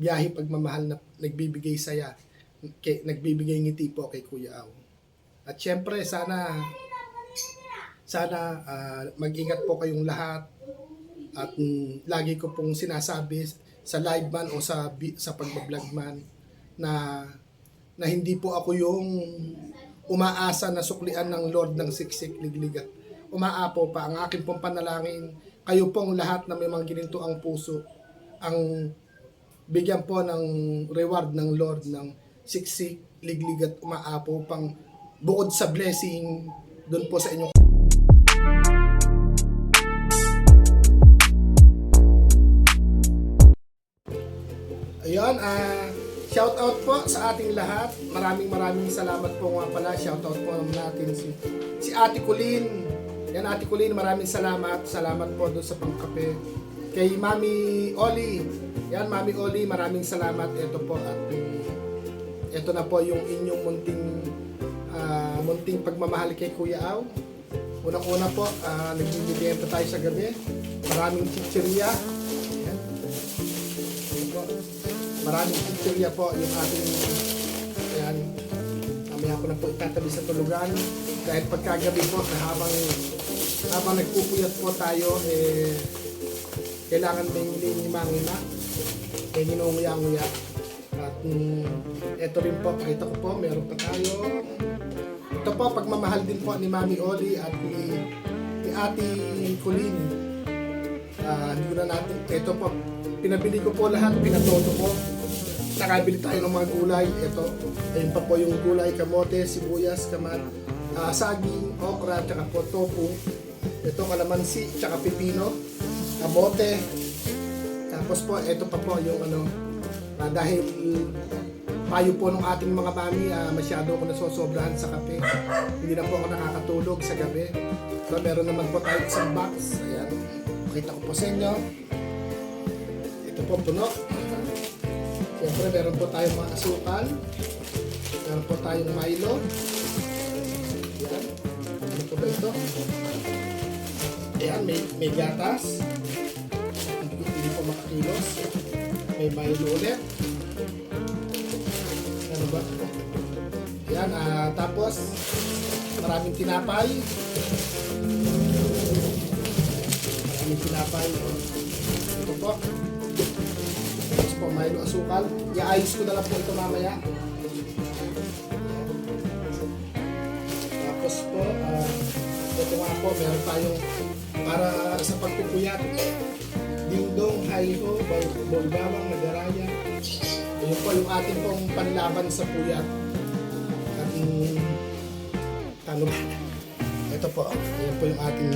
biyahe pagmamahal na nagbibigay saya, kay, nagbibigay ngiti po kay Kuya Au. At syempre, sana sana ah, mag-ingat po kayong lahat at mm, lagi ko pong sinasabi sa live man o sa sa pagbablog man na na hindi po ako yung umaasa na suklian ng Lord ng siksik ligligat. Umaapo pa ang aking pong panalangin. Kayo pong lahat na may mga gininto ang puso ang bigyan po ng reward ng Lord ng siksik ligligat umaapo pang bukod sa blessing doon po sa inyong Ayun, ah shout out po sa ating lahat. Maraming maraming salamat po nga pala. Shout out po natin si si Ate Kulin. Yan Ate Kulin, maraming salamat. Salamat po doon sa pangkape. Kay Mami Oli. Yan Mami Oli, maraming salamat. Ito po at ito na po yung inyong munting ah, munting pagmamahal kay Kuya Au. Unang-una po, uh, nagbibigyan tayo sa gabi. Maraming chichirya. Yan. Yan. Maraming picture po yung ating ayan, mamaya ko na po itatabi sa tulugan dahil pagkagabi po na habang habang nagpupuyat po tayo eh kailangan may ngima-ngima may nginunguya-nguya at mm, eto rin po pakita ko po meron pa tayo ito po pagmamahal din po ni Mami Oli at ni, ni Ate Colleen Ah, hindi na natin, ito po, pinabili ko po lahat, pinatoto ko. Nakabili tayo ng mga gulay. Ito, ayun pa po yung gulay, kamote, sibuyas, kamat, ah, saging, okra, tsaka po tofu. Ito, kalamansi, tsaka pipino, kamote. Tapos po, ito pa po yung ano, ah, dahil payo po ng ating mga mami, ah, masyado ako nasosobrahan sa kape. Hindi na po ako nakakatulog sa gabi. So, meron naman po tayo isang box. Ayan. Pakita ko po sa inyo. Ito po puno. Siyempre, meron po tayong mga asukal. Meron po tayong Milo. Ayan. Ano po ba ito? Ayan, may, may gatas. Makakilos. May Milo ulit. Ano ba? Ayan, ah, tapos maraming tinapay. Maraming tinapay. Ito po. Tapos po, Milo asukal. Iayos ko na lang po ito mamaya. Tapos po, ah, ito nga po, meron tayong para sa pagpupuyat. Dingdong, Haiho, Bol- Bolbawang, Nagaraya. Ayun po yung ating pong panlaban sa puyat. At mm, ano ba? Ito po, ayan po yung ating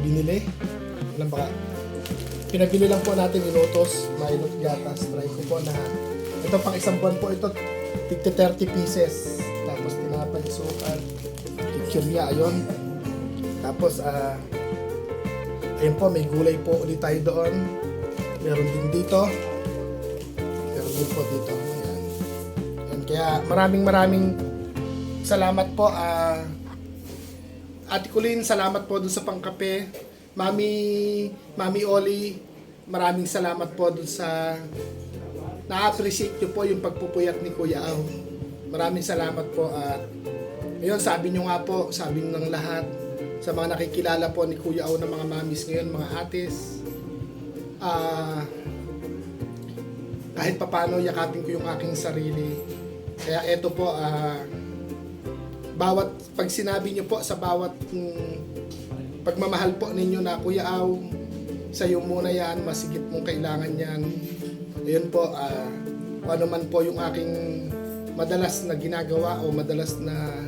binili. Alam ba? Pinabili lang po natin inutos, mailot gatas. Try ko po na ito pang isang buwan po ito, tigti 30 pieces. Tapos tinapay sukan, kikirya, ayun. Tapos, ah, ayun po, may gulay po ulit tayo doon. Meron din dito. Meron din po dito. Ayan. Ayan, kaya maraming maraming salamat po. ah Ate Kulin, salamat po dun sa pangkape. Mami, Mami Oli, maraming salamat po dun sa na-appreciate nyo po yung pagpupuyat ni Kuya Au. Maraming salamat po at ngayon sabi nyo nga po, sabi ng lahat sa mga nakikilala po ni Kuya Au ng mga mamis ngayon, mga atis. Ah, kahit papano yakapin ko yung aking sarili. Kaya eto po, ah, bawat pag sinabi niyo po sa bawat mm, pagmamahal po ninyo na Kuya Aw, sa iyo muna yan, masigit mong kailangan yan. Ayun po, kung ano man po yung aking madalas na ginagawa o madalas na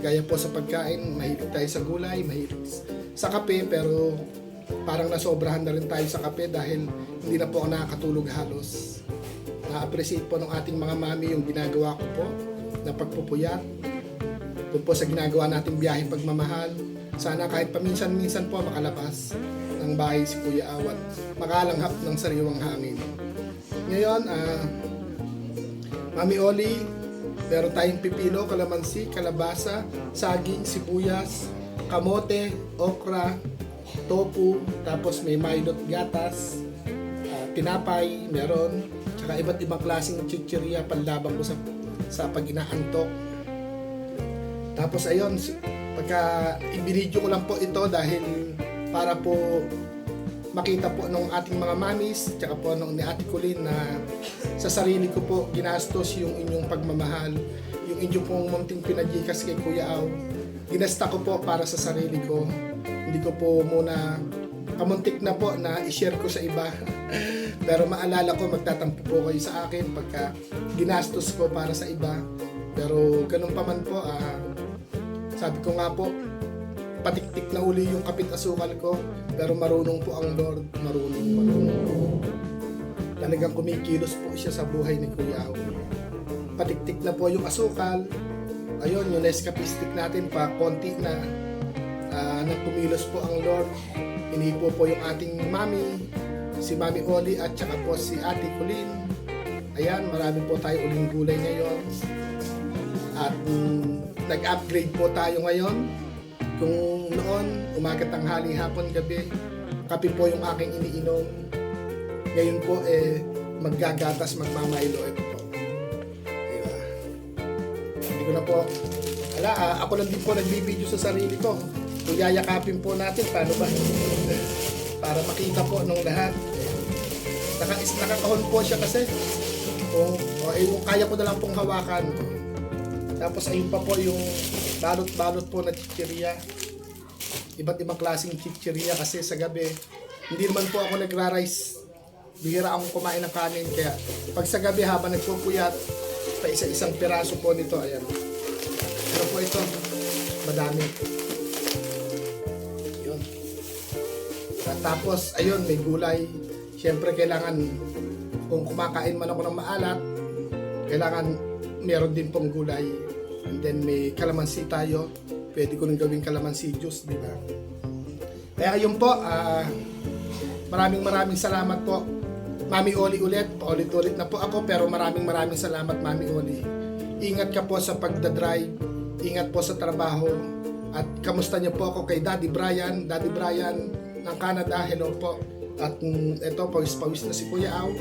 gaya po sa pagkain, mahilig tayo sa gulay, mahilig sa kape, pero parang nasobrahan na rin tayo sa kape dahil hindi na po ako nakakatulog halos. Na-appreciate po ng ating mga mami yung ginagawa ko po na pagpupuyat. Doon po sa ginagawa nating biyahe pagmamahal. Sana kahit paminsan-minsan po makalabas ng bahay si Kuya Awat. Makalanghap ng sariwang hangin. Ngayon, ah, Mami Oli, meron tayong pipino, kalamansi, kalabasa, saging, sibuyas, kamote, okra, tofu, tapos may mailot gatas, ah, tinapay, meron, tsaka Saka iba't ibang klaseng chichirya panlaban ko sa sa pag inaantok. Tapos ayun, pagka ibinidyo ko lang po ito dahil para po makita po nung ating mga mamis, tsaka po nung ni Ate Colleen na sa sarili ko po ginastos yung inyong pagmamahal, yung inyong pong munting pinagikas kay Kuya Aw. Ginasta ko po para sa sarili ko. Hindi ko po muna kamuntik na po na i-share ko sa iba. Pero maalala ko, magtatampo po kayo sa akin pagka ginastos ko para sa iba. Pero ganun pa man po, ah, sabi ko nga po, patiktik na uli yung kapit asukal ko. Pero marunong po ang Lord, marunong, marunong. Talagang kumikilos po siya sa buhay ni Kuya Au. Patiktik na po yung asukal. Ayun, yung Nescafe stick natin pa, konti na. Nang kumilos po ang Lord. Inipo po yung ating mami, si Mami Oli at saka po si Ate Colleen. Ayan, marami po tayo uling gulay ngayon. At mm, nag-upgrade po tayo ngayon. Kung noon, umaga, tanghali, hapon, gabi, kape po yung aking iniinom. Ngayon po, eh, maggagatas, magmamaylo. Ito po. Diba? Hindi ko na po, ala, ah, ako lang din po nagbibideo sa sarili ko. Kung yayakapin po natin, paano ba? Para makita po nung lahat. Naka, nakakahon po siya kasi. Kung, o, eh, kung kaya ko na lang pong hawakan. Tapos ayun pa po yung balot-balot po na chichirya. Iba't ibang klaseng chichirya kasi sa gabi, hindi naman po ako nagra-rice. Bihira akong kumain ng kanin. Kaya pag sa gabi habang nagpupuyat, pa isa-isang piraso po nito. Ayan. Pero po ito, madami. Tapos, ayun, may gulay. Siyempre, kailangan, kung kumakain man ako ng maalat, kailangan meron din pong gulay. And then may kalamansi tayo. Pwede ko rin gawing kalamansi juice, di ba? Kaya yun po, ah, maraming maraming salamat po. Mami Oli ulit, paulit-ulit na po ako pero maraming maraming salamat Mami Oli. Ingat ka po sa pagdadrive, ingat po sa trabaho, at kamusta niyo po ako kay Daddy Brian, Daddy Brian ng Canada, hello po. At mm, ito, pawis-pawis na si Kuya Au.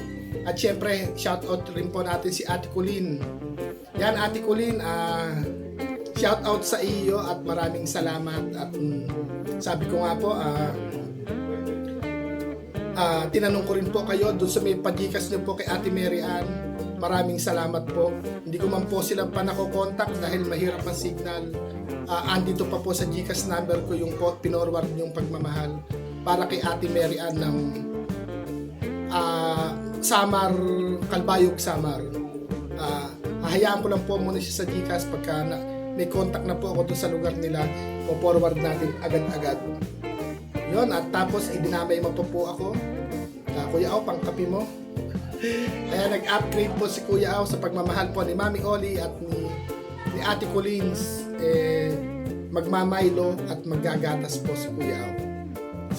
At syempre, shout out rin po natin si Ate Colleen. Yan Ate Colleen, ah, shout out sa iyo at maraming salamat. At mm, sabi ko nga po, ah, Ah, tinanong ko rin po kayo doon sa may pagikas niyo po kay Ate Mary Ann. Maraming salamat po. Hindi ko man po sila pa nakokontak dahil mahirap ang signal. Ah, andito pa po sa Gcash number ko yung po, pinorward yung pagmamahal para kay Ate Mary Ann ng ah, Samar, Kalbayog Samar. Ah, hahayaan ko lang po muna siya sa Gcash pagka na, may contact na po ako doon sa lugar nila, o forward natin agad-agad. Yun, at tapos idinamay mo pa po ako. Ah, Kuya Au, pangkapi mo. Kaya nag-upgrade po si Kuya Au sa pagmamahal po ni Mami Oli at ni, ni Ate Collins. Eh, magmamaylo at maggagatas po si Kuya Au.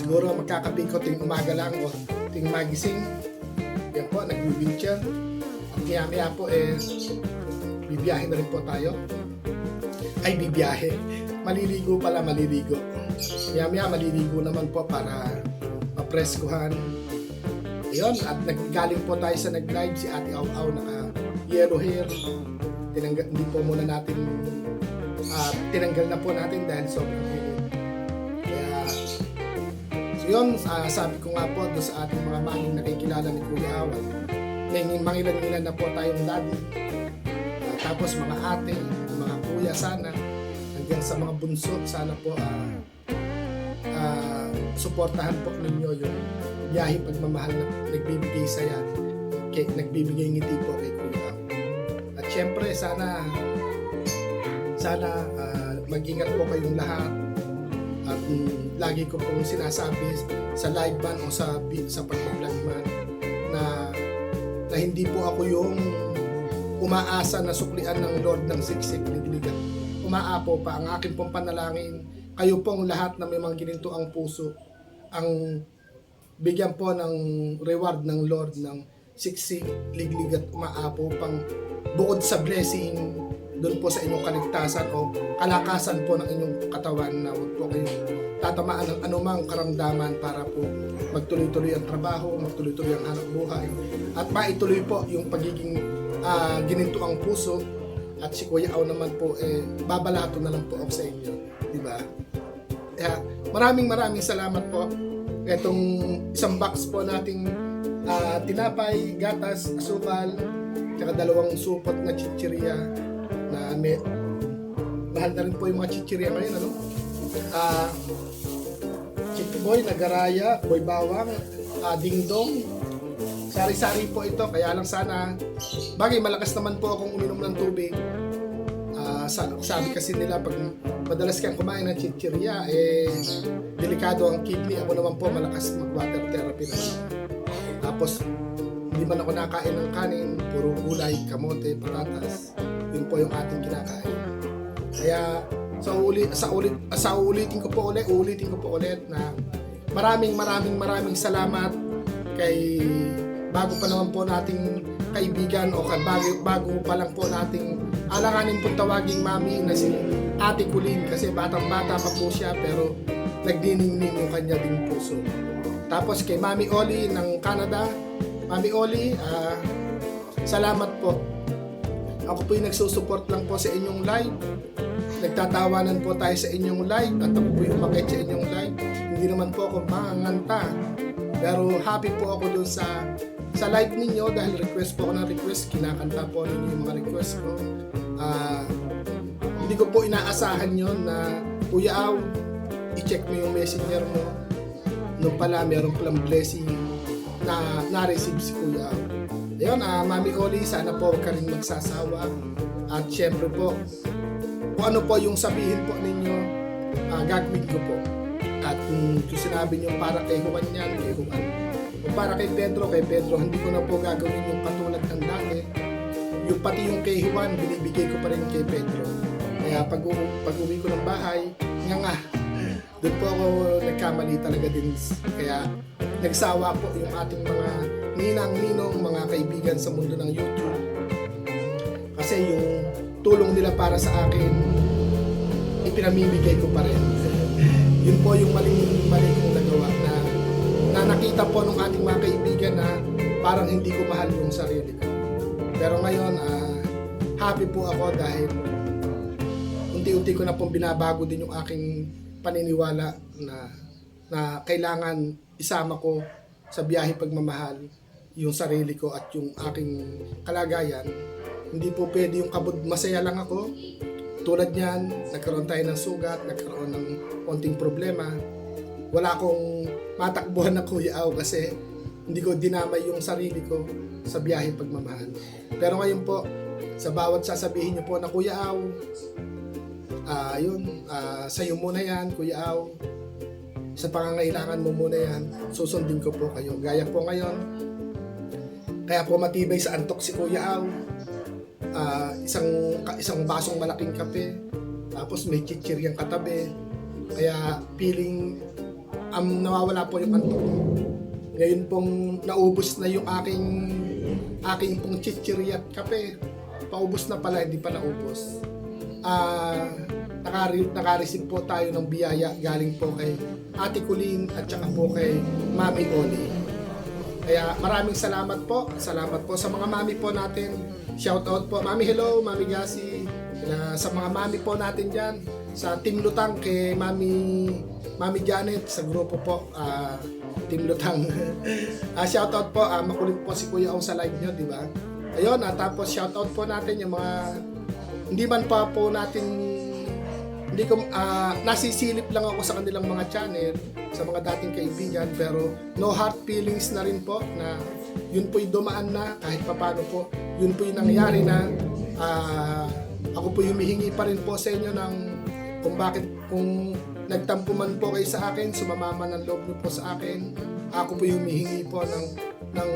Siguro magkakape ko ting umaga lang o ting magising. Yan po, nag-wheelchair. At maya-maya po eh, bibiyahe na rin po tayo. Ay, bibiyahe. Maliligo pala, maliligo. Maya-maya maliligo naman po para mapreskuhan. Ayun, at naggaling po tayo sa nag-live si Ate Au Au naka yellow hair. Tinanggal, hindi po muna natin ah, tinanggal na po natin dahil sobrang yun, ah, sabi ko nga po doon sa ating mga maning nakikilala ni Kuya Au at may mangilan-ngilan na po tayong daddy. Ah, tapos mga ate, mga kuya sana hanggang sa mga bunso sana po ah, ah, suportahan po ninyo yung biyahe pagmamahal na nagbibigay saya kay, nagbibigay ngiti po kay Kuya Au. At syempre sana sana ah, mag-ingat po kayong lahat at mm, lagi ko pong sinasabi sa live man o sa sa pag-vlog man na na hindi po ako yung umaasa na suklian ng Lord ng siksik ligligan. Umaapo pa ang akin pong panalangin. Kayo pong lahat na may mga gininto ang puso ang bigyan po ng reward ng Lord ng siksik liglig at umaapo pang bukod sa blessing doon po sa inyong kaligtasan o kalakasan po ng inyong katawan na huwag po kayong tatamaan ng anumang karamdaman para po magtuloy-tuloy ang trabaho, magtuloy-tuloy ang hanap buhay at maituloy po yung pagiging ah, gininto ang puso at si Kuya Aw naman po eh babalato na lang po ako sa inyo, di ba? Kaya maraming maraming salamat po. Itong isang box po nating ah, tinapay, gatas, asukal, tsaka dalawang supot na chichirya na may mahal na rin po yung mga chichirya ngayon, ano? Ah, Chicky Boy, Nagaraya, Boy Bawang, ah, Ding Dong. Sari-sari po ito, kaya lang sana, bagay malakas naman po akong uminom ng tubig. Ah, sa- sabi kasi nila pag madalas kang kumain ng chichirya, eh, delikado ang kidney. Ako naman po malakas mag-water therapy naman. Tapos, hindi man ako nakain ng kanin, puro gulay, kamote, patatas. Yun po yung ating kinakain. Kaya, sa ulit sa ulit sa ulitin ko po ulit, ulitin ko po ulit na maraming maraming maraming salamat kay bago pa naman po nating kaibigan o bago, bago pa lang po nating alanganin po tawaging mami na si Ate Kulin kasi batang bata pa po siya pero nagdiningning yung kanya ding puso. Tapos kay Mami Oli ng Canada, Mami Oli, ah, salamat po. Ako po yung nagsusupport lang po sa inyong live. Nagtatawanan po tayo sa inyong live at ako po yung makit sa inyong live. Hindi naman po ako manganganta. Pero happy po ako dun sa sa live ninyo dahil request po ako ng request. Kinakanta po ninyo yung mga request ko. Ah, hindi ko po inaasahan yon na Kuya Aw, i-check mo yung messenger mo. Nung pala, meron palang blessing na na-receive si Kuya Aw. Ayun, ah, Mami Oli, sana po huwag ka rin magsasawa. At syempre po, kung ano po yung sabihin po ninyo, ah, gagawin ko po. At kung kung sinabi niyo para kay Juan yan, kay Juan. Kung para kay Pedro, kay Pedro, hindi ko na po gagawin yung katulad ng dati. Yung pati yung kay Juan, binibigay ko pa rin kay Pedro. Kaya pag, pag uwi ko ng bahay, nga nga, doon po ako nagkamali talaga din. Kaya nagsawa po yung ating mga ninang-ninong, mga kaibigan sa mundo ng YouTube. Kasi yung tulong nila para sa akin, ipinamimigay ko pa rin. Yun po yung maling mali kong nagawa na, na nakita po ng ating mga kaibigan na parang hindi ko mahal yung sarili ko. Pero ngayon, ah, happy po ako dahil unti-unti ko na pong binabago din yung aking paniniwala na na kailangan isama ko sa biyahe pagmamahal yung sarili ko at yung aking kalagayan. Hindi po pwede yung kabod masaya lang ako. Tulad niyan, nagkaroon tayo ng sugat, nagkaroon ng konting problema. Wala akong matakbuhan na kuya aw kasi hindi ko dinamay yung sarili ko sa biyahe pagmamahal. Pero ngayon po, sa bawat sasabihin niyo po na kuya aw, ah yun, ah, sa'yo muna yan, kuya aw, sa pangangailangan mo muna yan, susundin ko po kayo. Gaya po ngayon, kaya po matibay sa antok si Kuya Aw. Ah, isang isang basong malaking kape, tapos may chichiryang katabi. Kaya feeling um, nawawala po yung antok. Ngayon pong naubos na yung aking aking pong chichirya at kape. Paubos na pala, hindi pa naubos. Ah, nakare- nakareceive po tayo ng biyaya galing po kay Ate Kulin at saka po kay Mami Oli. Kaya maraming salamat po. Salamat po sa mga mami po natin. Shout out po. Mami hello, Mami. Kaya sa mga mami po natin dyan. Sa Team Lutang kay Mami Mami Janet sa grupo po. ah, Team Lutang. Ah, shout out po. ah, makulit po si Kuya Ong sa live nyo, di ba? Ayun, ah, tapos shout out po natin yung mga hindi man pa po natin hindi ko ah, nasisilip lang ako sa kanilang mga channel sa mga dating kaibigan pero no hard feelings na rin po na yun po'y dumaan na kahit papano po. Yun po'y nangyari na ah, ako po humihingi pa rin po sa inyo ng kung bakit kung nagtampo man po kayo sa akin sumama man ang loob niyo po sa akin ako po humihingi po ng ng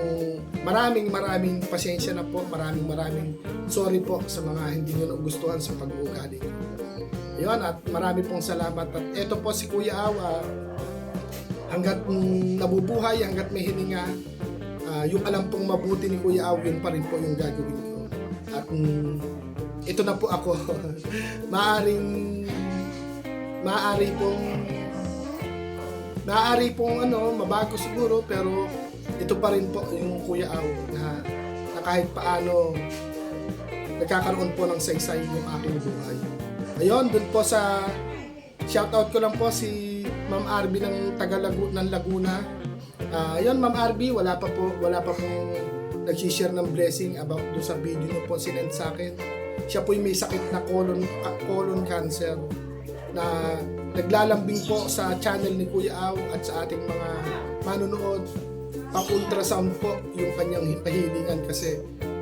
maraming maraming pasensya na po maraming maraming sorry po sa mga hindi nyo nagustuhan sa pag-uugali ko yun, at marami pong salamat. At eto po si Kuya Awa, hanggat mm, nabubuhay, hanggat may hininga, ah, yung alam pong mabuti ni Kuya Awa, yun pa rin po yung gagawin ko. At mm, ito na po ako. maaring maaari pong maaari pong ano, mabago siguro pero ito pa rin po yung Kuya Aw na, na kahit paano nagkakaroon po ng saysay yung aking buhay. Ayun, dun po sa shoutout ko lang po si Ma'am Arby ng taga Lagu- ng Laguna. Ah, ayun, Ma'am Arby, wala pa po wala pa pong nag-share ng blessing about do sa video niyo po sinend sa akin. Siya po may sakit na colon colon cancer na naglalambing po sa channel ni Kuya Aw at sa ating mga manunood pang-ultrasound po yung kanyang kahilingan kasi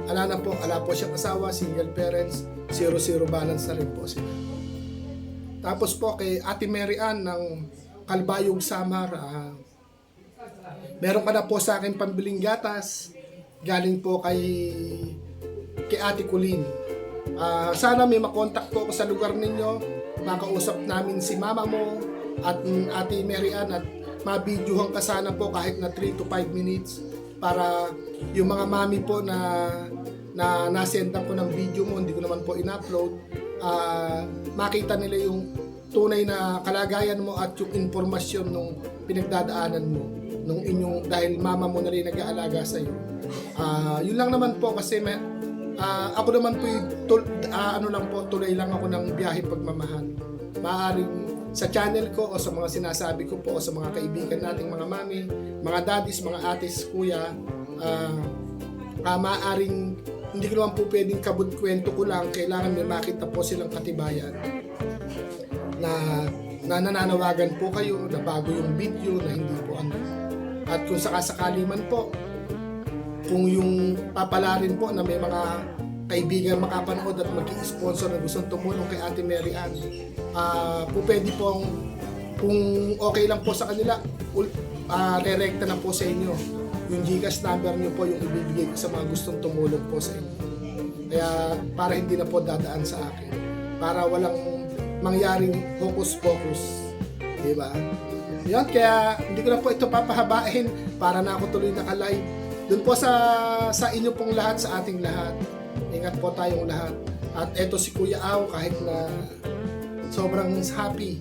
ala na po, ala po siyang asawa, single parents, zero-zero balance na rin po sila. Tapos po kay Ate Mary Ann ng Kalbayog Samar, ah, meron ka na po sa akin pambiling gatas, galing po kay kay Ate Kulin. Ah, sana may makontak po ako sa lugar ninyo, makausap namin si mama mo at Ate Mary Ann at mabidyohan ka sana po kahit na 3 to 5 minutes para yung mga mami po na na nasendan ko ng video mo, hindi ko naman po in-upload, ah, makita nila yung tunay na kalagayan mo at yung informasyon nung pinagdadaanan mo nung inyong dahil mama mo na rin nag-aalaga sa iyo. Ah, yun lang naman po kasi may, ah, ako naman po tul- ah, ano lang po tuloy lang ako ng biyahe pagmamahal. Maaring sa channel ko o sa mga sinasabi ko po o sa mga kaibigan nating mga mami, mga daddies, mga ates, kuya, ah, ah, maaring hindi ko naman po pwedeng kabut kwento ko lang, kailangan may makita po silang katibayan na, na nananawagan po kayo na bago yung video na hindi po ano. At kung sakasakali man po, kung yung papalarin po na may mga kaibigan makapanood at mag-sponsor na gustong tumulong kay Ate Mary Ann, ah po pwede pong kung okay lang po sa kanila, ul- ah re-recta na po sa inyo. Yung Gcash number niyo po yung ibibigay ko sa mga gustong tumulong po sa inyo. Kaya para hindi na po dadaan sa akin. Para walang mangyaring hocus-pocus. Di ba? Yun, kaya hindi ko na po ito papahabain para na ako tuloy naka-live. Doon po sa sa inyo pong lahat, sa ating lahat. Ingat po tayong lahat. At eto si Kuya Aw kahit na sobrang happy.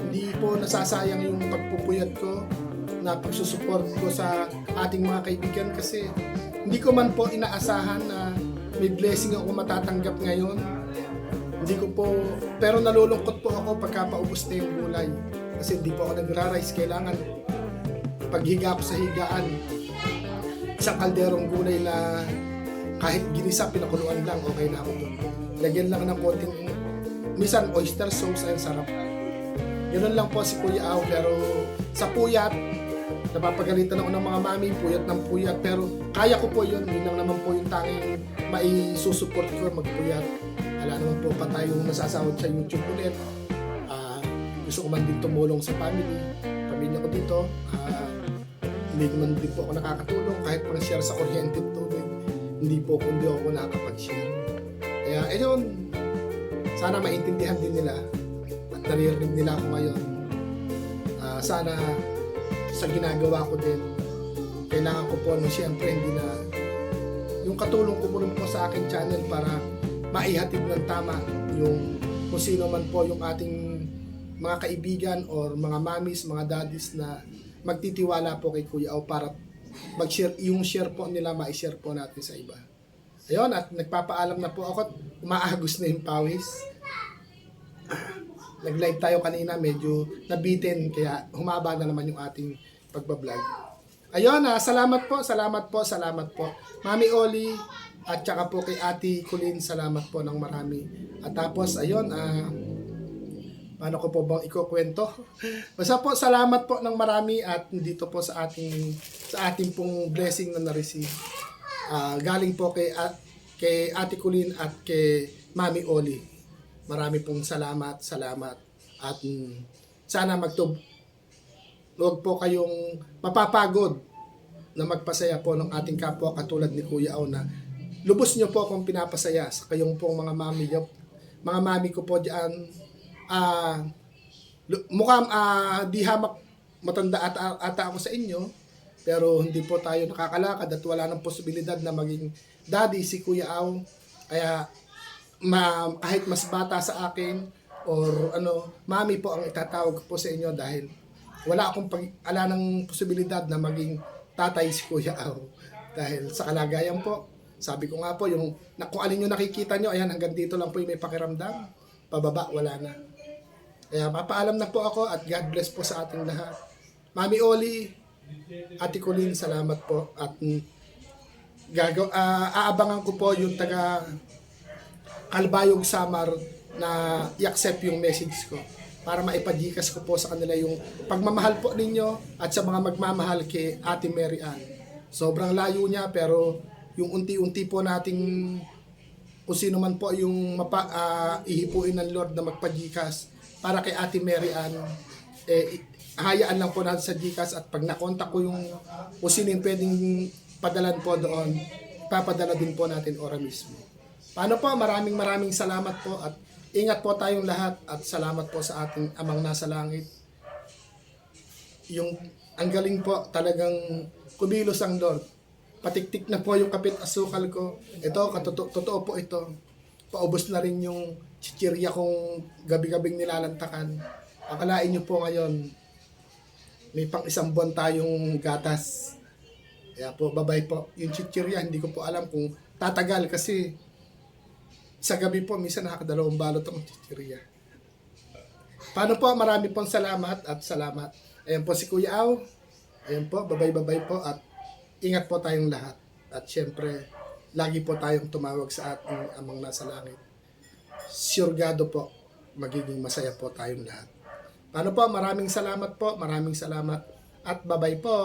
Hindi po nasasayang yung pagpupuyat ko na pagsusupport ko sa ating mga kaibigan kasi hindi ko man po inaasahan na may blessing ako matatanggap ngayon. Hindi ko po, pero nalulungkot po ako pagka paubos na yung gulay. Kasi hindi po ako nagra-rice. Kailangan paghiga ko sa higaan, isang kalderong gulay na kahit ginisa, pinakuluan lang, okay na ako doon. Lagyan lang ng konting, minsan oyster sauce, ay sarap. Ganun lang po si Kuya Aw, pero sa puyat, napapagalitan ako ng mga mami, puyat ng puyat, pero kaya ko po yun, yun lang naman po yung tanging maisusupport ko magpuyat. Wala naman po pa tayong nasasahod sa YouTube ulit. Ah, gusto ko man din tumulong sa family, pamilya ko dito. Ah, hindi naman din po ako nakakatulong kahit pang share sa kuryente tubig. Hindi po kung hindi ako nakakapag-share. Kaya, ayun, sana maintindihan din nila at naririnig nila ako ngayon. Ah, sana sa ginagawa ko din, kailangan ko po no, siyempre hindi na yung katulong ko po rin po sa aking channel para maihatid ng tama yung kung sino man po yung ating mga kaibigan or mga mamis, mga daddies na magtitiwala po kay Kuya o para mag-share, yung share po nila, ma-share po natin sa iba. Ayun, at nagpapaalam na po ako at umaagos na yung pawis. Nag-live tayo kanina, medyo nabitin, kaya humaba na naman yung ating pagbablog. Ayun, ah, salamat po, salamat po, salamat po. Mami Oli, at saka po kay Ate Kulin, salamat po ng marami. At tapos, ayun, ah, paano ko po bang ikukwento? Basta po, salamat po ng marami at dito po sa ating sa ating pong blessing na na-receive. Ah, galing po kay, at, kay Ate Kulin at kay Mami Oli. Marami pong salamat, salamat. At mm, sana magtub huwag po kayong mapapagod na magpasaya po ng ating kapwa katulad ni Kuya Au na lubos niyo po akong pinapasaya sa kayong pong mga mami niyo. Mga mami ko po diyan ah lu- mukhang ah, di hamak matanda ata, ata ako sa inyo pero hindi po tayo nakakalakad at wala ng posibilidad na maging daddy si Kuya Au. Kaya ma, kahit mas bata sa akin or ano, mami po ang itatawag po sa inyo dahil wala akong pag, ala ng posibilidad na maging tatay si Kuya Aw. Dahil sa kalagayan po, sabi ko nga po, yung, na, kung alin yung nakikita nyo, ayan, hanggang dito lang po yung may pakiramdam. Pababa, wala na. Kaya papaalam na po ako at God bless po sa ating lahat. Mami Oli, Ate Colleen, salamat po. At gagaw, ah, aabangan ko po yung taga Kalbayog Samar na i-accept yung message ko para maipagikas ko po sa kanila yung pagmamahal po ninyo at sa mga magmamahal kay Ate Mary Ann. Sobrang layo niya pero yung unti-unti po nating kung sino man po yung mapa, ah, ihipuin ng Lord na magpagikas para kay Ate Mary Ann eh, hayaan lang po natin sa Gcash at pag nakontak ko yung kung sino yung pwedeng padalan po doon, papadala din po natin ora mismo. Paano po? Maraming maraming salamat po at ingat po tayong lahat at salamat po sa ating amang nasa langit. Yung ang galing po talagang kumilos ang Lord. Patiktik na po yung kapit asukal ko. Ito, katoto- totoo po ito. Paubos na rin yung chichirya kong gabi-gabing nilalantakan. Akalain nyo po ngayon, may pang isang buwan tayong gatas. Kaya po, babay po. Yung chichirya, hindi ko po alam kung tatagal kasi sa gabi po, minsan nakakadalawang balot ang chichirya. Paano po? Marami pong salamat at salamat. Ayan po si Kuya Aw. Ayan po, babay-babay po at ingat po tayong lahat. At syempre, lagi po tayong tumawag sa ating amang nasa langit. Sigurado po, magiging masaya po tayong lahat. Paano po? Maraming salamat po. Maraming salamat. At babay po.